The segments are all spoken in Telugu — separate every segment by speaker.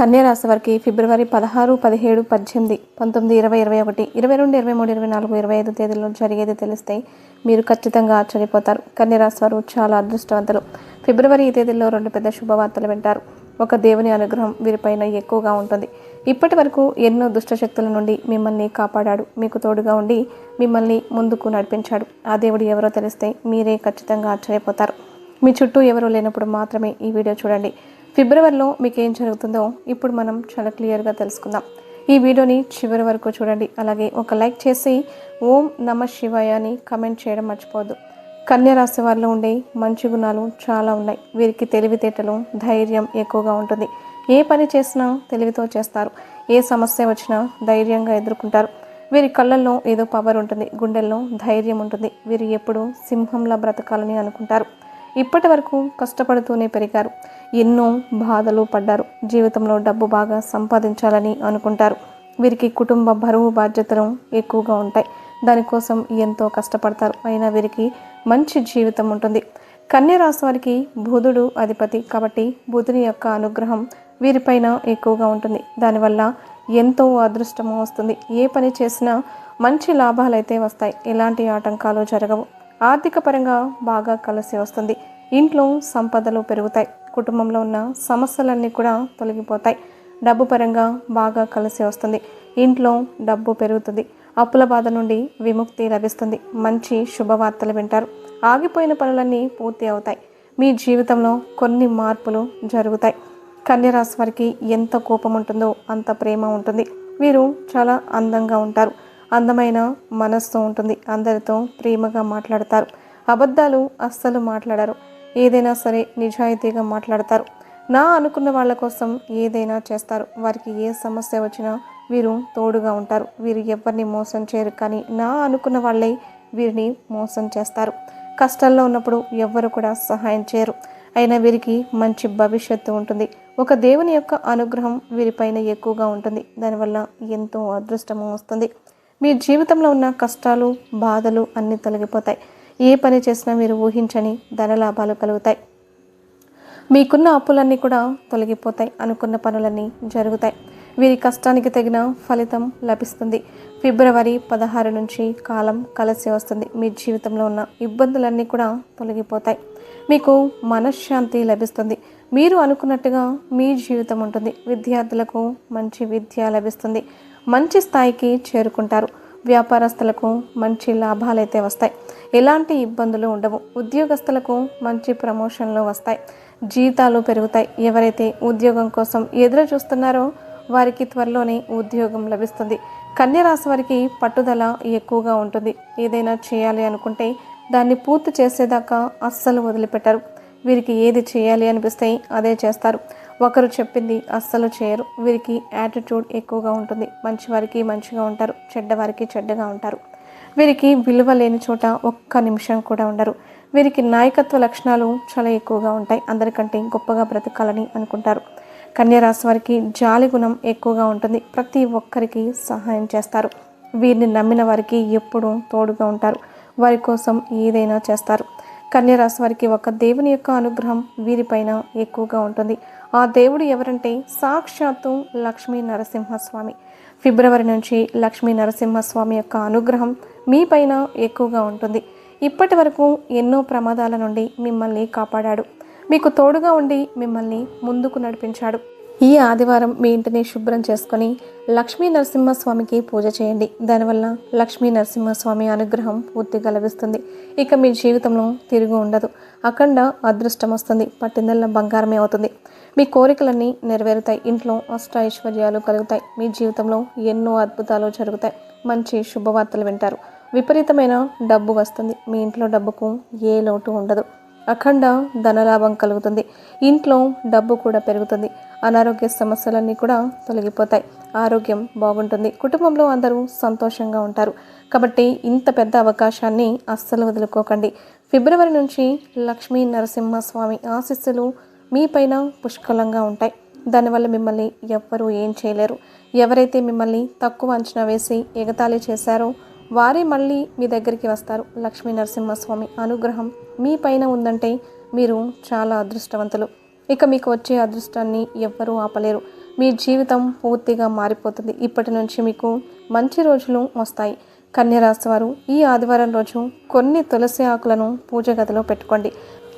Speaker 1: కన్యరాశి వారికి ఫిబ్రవరి పదహారు పదిహేడు పద్దెనిమిది పంతొమ్మిది ఇరవై ఇరవై ఒకటి ఇరవై రెండు ఇరవై మూడు ఇరవై నాలుగు ఇరవై ఐదు తేదీల్లో జరిగేది తెలిస్తే మీరు ఖచ్చితంగా ఆశ్చర్యపోతారు. కన్యరాశి వారు చాలా అదృష్టవంతులు. ఫిబ్రవరి ఈ తేదీల్లో రెండు పెద్ద శుభవార్తలు వింటారు. ఒక దేవుని అనుగ్రహం వీరిపైన ఎక్కువగా ఉంటుంది. ఇప్పటి వరకు ఎన్నో దుష్టశక్తుల నుండి మిమ్మల్ని కాపాడాడు. మీకు తోడుగా ఉండి మిమ్మల్ని ముందుకు నడిపించాడు. ఆ దేవుడు ఎవరో తెలిస్తే మీరే ఖచ్చితంగా ఆశ్చర్యపోతారు. మీ చుట్టూ ఎవరూ లేనప్పుడు మాత్రమే ఈ వీడియో చూడండి. ఫిబ్రవరిలో మీకు ఏం జరుగుతుందో ఇప్పుడు మనం చాలా క్లియర్గా తెలుసుకుందాం. ఈ వీడియోని చివరి వరకు చూడండి. అలాగే ఒక లైక్ చేసి ఓం నమ శివాయ అని కమెంట్ చేయడం మర్చిపోవద్దు. కన్యరాశి వారిలో ఉండే మంచి గుణాలు చాలా ఉన్నాయి. వీరికి తెలివితేటలు ధైర్యం ఎక్కువగా ఉంటుంది. ఏ పని చేసినా తెలివితో చేస్తారు. ఏ సమస్య వచ్చినా ధైర్యంగా ఎదుర్కొంటారు. వీరి కళ్ళల్లో ఏదో పవర్ ఉంటుంది. గుండెల్లో ధైర్యం ఉంటుంది. వీరు ఎప్పుడూ సింహంలా బ్రతకాలని అనుకుంటారు. ఇప్పటి వరకు కష్టపడుతూనే పెరిగారు. ఎన్నో బాధలు పడ్డారు. జీవితంలో డబ్బు బాగా సంపాదించాలని అనుకుంటారు. వీరికి కుటుంబ బరువు బాధ్యతలు ఎక్కువగా ఉంటాయి. దానికోసం ఎంతో కష్టపడతారు. అయినా వీరికి మంచి జీవితం ఉంటుంది. కన్య రాశి వారికి బుధుడు అధిపతి. కాబట్టి బుధుని యొక్క అనుగ్రహం వీరిపైన ఎక్కువగా ఉంటుంది. దానివల్ల ఎంతో అదృష్టము వస్తుంది. ఏ పని చేసినా మంచి లాభాలైతే వస్తాయి. ఎలాంటి ఆటంకాలు జరగవు. ఆర్థిక పరంగా బాగా కలిసి వస్తుంది. ఇంట్లో సంపదలు పెరుగుతాయి. కుటుంబంలో ఉన్న సమస్యలన్నీ కూడా తొలగిపోతాయి. డబ్బు పరంగా బాగా కలిసి వస్తుంది. ఇంట్లో డబ్బు పెరుగుతుంది. అప్పుల బాధ నుండి విముక్తి లభిస్తుంది. మంచి శుభవార్తలు వింటారు. ఆగిపోయిన పనులన్నీ పూర్తి అవుతాయి. మీ జీవితంలో కొన్ని మార్పులు జరుగుతాయి. కన్యరాశి వారికి ఎంత కోపం ఉంటుందో అంత ప్రేమ ఉంటుంది. వీరు చాలా అందంగా ఉంటారు. అందమైన మనస్సు ఉంటుంది. అందరితో ప్రేమగా మాట్లాడతారు. అబద్ధాలు అస్సలు మాట్లాడరు. ఏదైనా సరే నిజాయితీగా మాట్లాడతారు. నా అనుకున్న వాళ్ళ కోసం ఏదైనా చేస్తారు. వారికి ఏ సమస్య వచ్చినా వీరు తోడుగా ఉంటారు. వీరు ఎవరిని మోసం చేయరు. కానీ నా అనుకున్న వాళ్ళే వీరిని మోసం చేస్తారు. కష్టాల్లో ఉన్నప్పుడు ఎవ్వరు కూడా సహాయం చేయరు. అయినా వీరికి మంచి భవిష్యత్తు ఉంటుంది. ఒక దేవుని యొక్క అనుగ్రహం వీరిపైన ఎక్కువగా ఉంటుంది. దానివల్ల ఎంతో అదృష్టము వస్తుంది. మీ జీవితంలో ఉన్న కష్టాలు బాధలు అన్నీ తొలగిపోతాయి. ఏ పని చేసినా మీరు ఊహించని ధనలాభాలు కలుగుతాయి. మీకున్న అప్పులన్నీ కూడా తొలగిపోతాయి అనుకున్న పనులన్నీ జరుగుతాయి. వీరి కష్టానికి తగిన ఫలితం లభిస్తుంది. ఫిబ్రవరి పదహారు నుంచి కాలం కలిసి వస్తుంది. మీ జీవితంలో ఉన్న ఇబ్బందులన్నీ కూడా తొలగిపోతాయి. మీకు మనశ్శాంతి లభిస్తుంది. మీరు అనుకున్నట్టుగా మీ జీవితం ఉంటుంది. విద్యార్థులకు మంచి విద్య లభిస్తుంది. మంచి స్థాయికి చేరుకుంటారు. వ్యాపారస్తులకు మంచి లాభాలు అయితే వస్తాయి. ఎలాంటి ఇబ్బందులు ఉండవు. ఉద్యోగస్తులకు మంచి ప్రమోషన్లు వస్తాయి. జీతాలు పెరుగుతాయి. ఎవరైతే ఉద్యోగం కోసం ఎదురు చూస్తున్నారో వారికి త్వరలోనే ఉద్యోగం లభిస్తుంది. కన్యరాశి వారికి పట్టుదల ఎక్కువగా ఉంటుంది. ఏదైనా చేయాలి అనుకుంటే దాన్ని పూర్తి చేసేదాకా అస్సలు వదిలిపెట్టరు. వీరికి ఏది చేయాలి అనిపిస్తే అదే చేస్తారు. ఒకరు చెప్పింది అస్సలు చేయరు. వీరికి యాటిట్యూడ్ ఎక్కువగా ఉంటుంది. మంచివారికి మంచిగా ఉంటారు. చెడ్డవారికి చెడ్డగా ఉంటారు. వీరికి విలువ లేని చోట ఒక్క నిమిషం కూడా ఉండరు. వీరికి నాయకత్వ లక్షణాలు చాలా ఎక్కువగా ఉంటాయి. అందరికంటే గొప్పగా బ్రతకాలని అనుకుంటారు. కన్యరాశి వారికి జాలి గుణం ఎక్కువగా ఉంటుంది. ప్రతి ఒక్కరికి సహాయం చేస్తారు. వీరిని నమ్మిన వారికి ఎప్పుడూ తోడుగా ఉంటారు. వారి కోసం ఏదైనా చేస్తారు. కన్యరాశి వారికి ఒక దేవుని యొక్క అనుగ్రహం వీరిపైన ఎక్కువగా ఉంటుంది. ఆ దేవుడు ఎవరంటే సాక్షాత్తు లక్ష్మీ నరసింహస్వామి. ఫిబ్రవరి నుంచి లక్ష్మీ నరసింహస్వామి యొక్క అనుగ్రహం మీపైన ఎక్కువగా ఉంటుంది. ఇప్పటి వరకు ఎన్నో ప్రమాదాల నుండి మిమ్మల్ని కాపాడాడు. మీకు తోడుగా ఉండి మిమ్మల్ని ముందుకు నడిపించాడు. ఈ ఆదివారం మీ ఇంటిని శుభ్రం చేసుకొని లక్ష్మీ నరసింహస్వామికి పూజ చేయండి. దానివల్ల లక్ష్మీ నరసింహస్వామి అనుగ్రహం పూర్తిగా లభిస్తుంది ఇక మీ జీవితంలో తిరుగు ఉండదు. అఖండ అదృష్టం వస్తుంది. పట్టిందల్ల బంగారమే అవుతుంది. మీ కోరికలన్నీ నెరవేరుతాయి. ఇంట్లో అష్ట ఐశ్వర్యాలు కలుగుతాయి. మీ జీవితంలో ఎన్నో అద్భుతాలు జరుగుతాయి. మంచి శుభవార్తలు వింటారు. విపరీతమైన డబ్బు వస్తుంది. మీ ఇంట్లో డబ్బుకు ఏ లోటు ఉండదు. అఖండ ధనలాభం కలుగుతుంది. ఇంట్లో డబ్బు కూడా పెరుగుతుంది. అనారోగ్య సమస్యలన్నీ కూడా తొలగిపోతాయి. ఆరోగ్యం బాగుంటుంది. కుటుంబంలో అందరూ సంతోషంగా ఉంటారు. కాబట్టి ఇంత పెద్ద అవకాశాన్ని అస్సలు వదులుకోకండి. ఫిబ్రవరి నుంచి లక్ష్మీ నరసింహస్వామి ఆశీస్సులు మీపైన పుష్కలంగా ఉంటాయి. దానివల్ల మిమ్మల్ని ఎవ్వరూ ఏం చేయలేరు. ఎవరైతే మిమ్మల్ని తక్కువ అంచనా వేసి ఎగతాళి చేశారో వారే మళ్ళీ మీ దగ్గరికి వస్తారు. లక్ష్మీ నరసింహస్వామి అనుగ్రహం మీ పైన ఉందంటే మీరు చాలా అదృష్టవంతులు. ఇక మీకు వచ్చే అదృష్టాన్ని ఎవ్వరూ ఆపలేరు. మీ జీవితం పూర్తిగా మారిపోతుంది. ఇప్పటి నుంచి మీకు మంచి రోజులు వస్తాయి. కన్యరాశి వారు ఈ ఆదివారం రోజు కొన్ని తులసి ఆకులను పూజ గదిలో పెట్టుకోండి.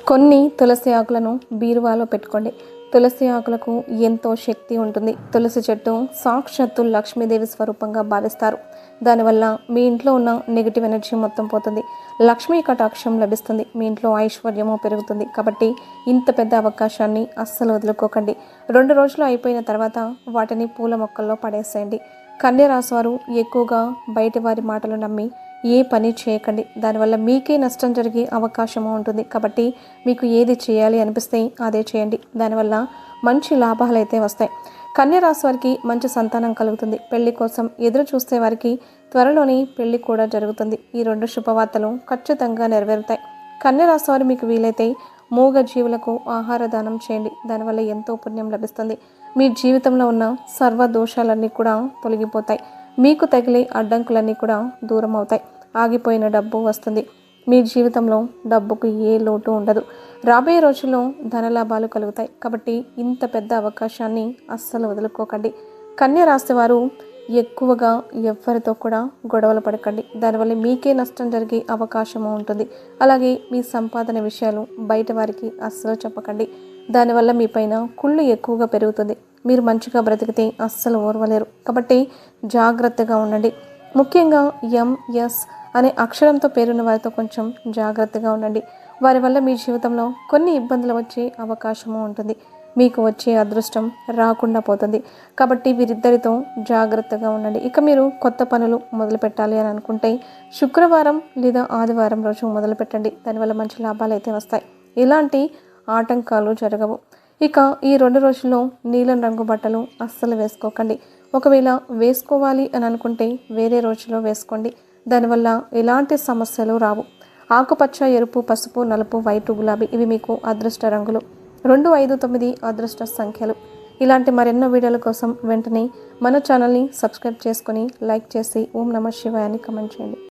Speaker 1: కొన్ని తులసి ఆకులను బీరువాలో పెట్టుకోండి. తులసి ఆకులకు ఎంతో శక్తి ఉంటుంది. తులసి చెట్టు సాక్షాత్తు లక్ష్మీదేవి స్వరూపంగా భావిస్తారు. దానివల్ల మీ ఇంట్లో ఉన్న నెగిటివ్ ఎనర్జీ మొత్తం పోతుంది. లక్ష్మీ కటాక్షం లభిస్తుంది. మీ ఇంట్లో ఐశ్వర్యము పెరుగుతుంది. కాబట్టి ఇంత పెద్ద అవకాశాన్ని అస్సలు వదులుకోకండి. రెండు రోజులు అయిపోయిన తర్వాత వాటిని పూల మొక్కల్లో పడేసేయండి. కన్య వారు ఎక్కువగా బయటి వారి మాటలు నమ్మి ఏ పని చేయకండి. దానివల్ల మీకే నష్టం జరిగే అవకాశము ఉంటుంది. కాబట్టి మీకు ఏది చేయాలి అనిపిస్తే అదే చేయండి. దానివల్ల మంచి లాభాలు అయితే వస్తాయి. కన్య రాశి వారికి మంచి సంతానం కలుగుతుంది. పెళ్ళి కోసం ఎదురు చూస్తే వారికి త్వరలోనే పెళ్ళి కూడా జరుగుతుంది. ఈ రెండు శుభవార్తలు ఖచ్చితంగా నెరవేరుతాయి. కన్య రాశి వారు మీకు వీలైతే మూగ జీవులకు ఆహార దానం చేయండి. దానివల్ల ఎంతో పుణ్యం లభిస్తుంది. మీ జీవితంలో ఉన్న సర్వ దోషాలన్నీ కూడా తొలగిపోతాయి. మీకు తగిలే అడ్డంకులన్నీ కూడా దూరం అవుతాయి. ఆగిపోయిన డబ్బు వస్తుంది. మీ జీవితంలో డబ్బుకు ఏ లోటు ఉండదు. రాబోయే రోజుల్లో ధనలాభాలు కలుగుతాయి. కాబట్టి ఇంత పెద్ద అవకాశాన్ని అస్సలు వదులుకోకండి. కన్య రాశి వారు ఎక్కువగా ఎవ్వరితో కూడా గొడవలు పడకండి. దానివల్ల మీకే నష్టం జరిగే అవకాశము ఉంటుంది. అలాగే మీ సంపాదన విషయాలు బయట వారికి అస్సలు చెప్పకండి. దానివల్ల మీ పైన కుళ్ళు ఎక్కువగా పెరుగుతుంది. మీరు మంచిగా బ్రతికితే అస్సలు ఓర్వలేరు. కాబట్టి జాగ్రత్తగా ఉండండి. ముఖ్యంగా ఎంఎస్ అనే అక్షరంతో పేరున్న వారితో కొంచెం జాగ్రత్తగా ఉండండి. వారి వల్ల మీ జీవితంలో కొన్ని ఇబ్బందులు వచ్చే అవకాశము ఉంటుంది. మీకు వచ్చే అదృష్టం రాకుండా పోతుంది. కాబట్టి వీరిద్దరితో జాగ్రత్తగా ఉండండి. ఇక మీరు కొత్త పనులు మొదలు పెట్టాలి అని అనుకుంటే శుక్రవారం లేదా ఆదివారం రోజు మొదలు పెట్టండి. దానివల్ల మంచి లాభాలు అయితే వస్తాయి. ఇలాంటి ఆటంకాలు జరగవు. ఇక ఈ రెండు రోజుల్లో నీలం రంగు బట్టలు అస్సలు వేసుకోకండి. ఒకవేళ వేసుకోవాలి అని అనుకుంటే వేరే రోజులో వేసుకోండి. దానివల్ల ఎలాంటి సమస్యలు రావు. ఆకుపచ్చ ఎరుపు పసుపు నలుపు వైటు గులాబీ ఇవి మీకు అదృష్ట రంగులు. రెండు ఐదు తొమ్మిది అదృష్ట సంఖ్యలు. ఇలాంటి మరెన్నో వీడియోల కోసం వెంటనే మన ఛానల్ని సబ్స్క్రైబ్ చేసుకొని లైక్ చేసి ఓం నమ శివాయని కమెంట్ చేయండి.